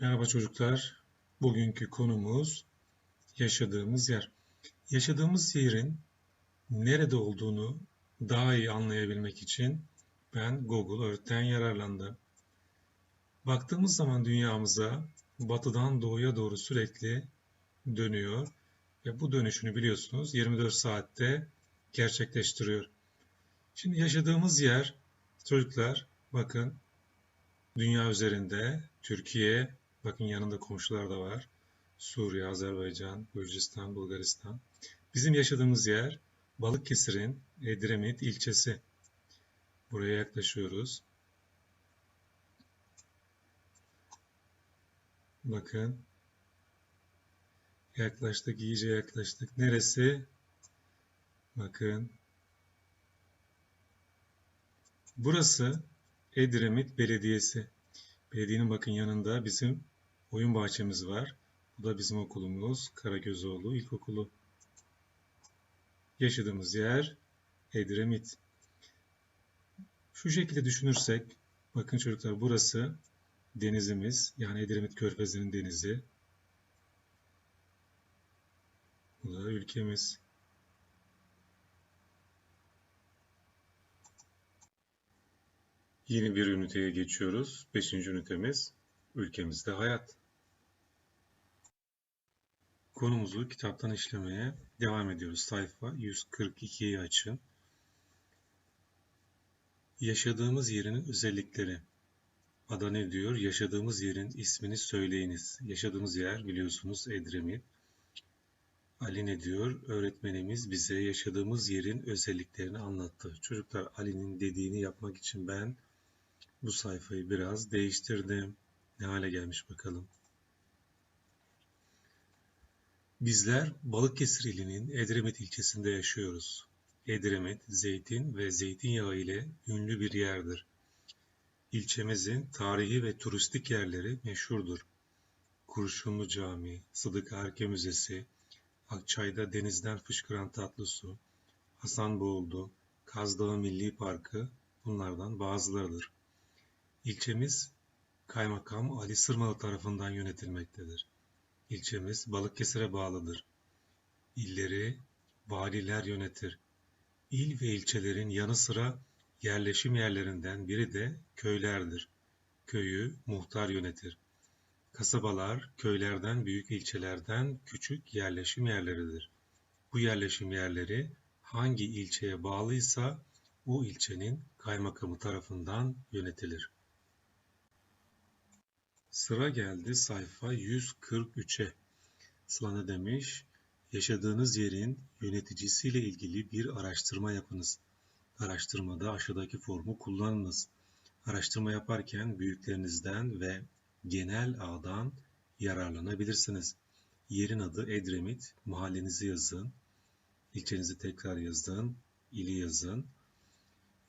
Merhaba çocuklar. Bugünkü konumuz yaşadığımız yer. Yaşadığımız yerin nerede olduğunu daha iyi anlayabilmek için ben Google Earth'ten yararlandım. Baktığımız zaman dünyamıza batıdan doğuya doğru sürekli dönüyor ve bu dönüşünü biliyorsunuz 24 saatte gerçekleştiriyor. Şimdi yaşadığımız yer çocuklar bakın dünya üzerinde Türkiye, bakın yanında komşular da var. Suriye, Azerbaycan, Gürcistan, Bulgaristan. Bizim yaşadığımız yer Balıkesir'in Edremit ilçesi. Buraya yaklaşıyoruz. Bakın. Yaklaştık, iyice yaklaştık. Neresi? Bakın. Burası Edremit Belediyesi. Belediyenin bakın yanında bizim oyun bahçemiz var. Bu da bizim okulumuz Karagözoğlu İlkokulu. Yaşadığımız yer Edremit. Şu şekilde düşünürsek, bakın çocuklar burası denizimiz. Yani Edremit Körfezi'nin denizi. Bu da ülkemiz. Yeni bir üniteye geçiyoruz. Beşinci ünitemiz ülkemizde hayat. Konumuzu kitaptan işlemeye devam ediyoruz. Sayfa 142'yi açın. Yaşadığımız yerin özellikleri. Ada ne diyor? Yaşadığımız yerin ismini söyleyiniz. Yaşadığımız yer biliyorsunuz Edremit. Ali ne diyor? Öğretmenimiz bize yaşadığımız yerin özelliklerini anlattı. Çocuklar Ali'nin dediğini yapmak için ben bu sayfayı biraz değiştirdim. Ne hale gelmiş bakalım. Bizler Balıkesir ilinin Edremit ilçesinde yaşıyoruz. Edremit, zeytin ve zeytinyağı ile ünlü bir yerdir. İlçemizin tarihi ve turistik yerleri meşhurdur. Kurşunlu Camii, Sıdık Arke Müzesi, Akçay'da denizden fışkıran tatlı su, Hasanboğuldu, Kaz Dağı Milli Parkı bunlardan bazılarıdır. İlçemiz Kaymakam Ali Sırmalı tarafından yönetilmektedir. İlçemiz Balıkesir'e bağlıdır. İlleri valiler yönetir. İl ve ilçelerin yanı sıra yerleşim yerlerinden biri de köylerdir. Köyü muhtar yönetir. Kasabalar köylerden büyük ilçelerden küçük yerleşim yerleridir. Bu yerleşim yerleri hangi ilçeye bağlıysa o ilçenin kaymakamı tarafından yönetilir. Sıra geldi sayfa 143'e. Sıla ne demiş? Yaşadığınız yerin yöneticisiyle ilgili bir araştırma yapınız. Araştırmada aşağıdaki formu kullanınız. Araştırma yaparken büyüklerinizden ve genel ağdan yararlanabilirsiniz. Yerin adı Edremit, mahallenizi yazın, ilçenizi tekrar yazın, ili yazın.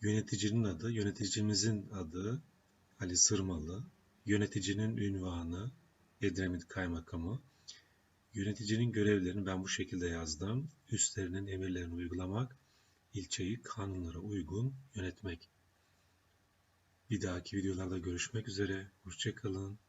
Yöneticinin adı, yöneticimizin adı Ali Sırmalı, Yöneticinin ünvanı Edremit Kaymakamı. Yöneticinin görevlerini ben bu şekilde yazdım. Üstlerinin emirlerini uygulamak, ilçeyi kanunlara uygun yönetmek. Bir dahaki videolarda görüşmek üzere. Hoşçakalın.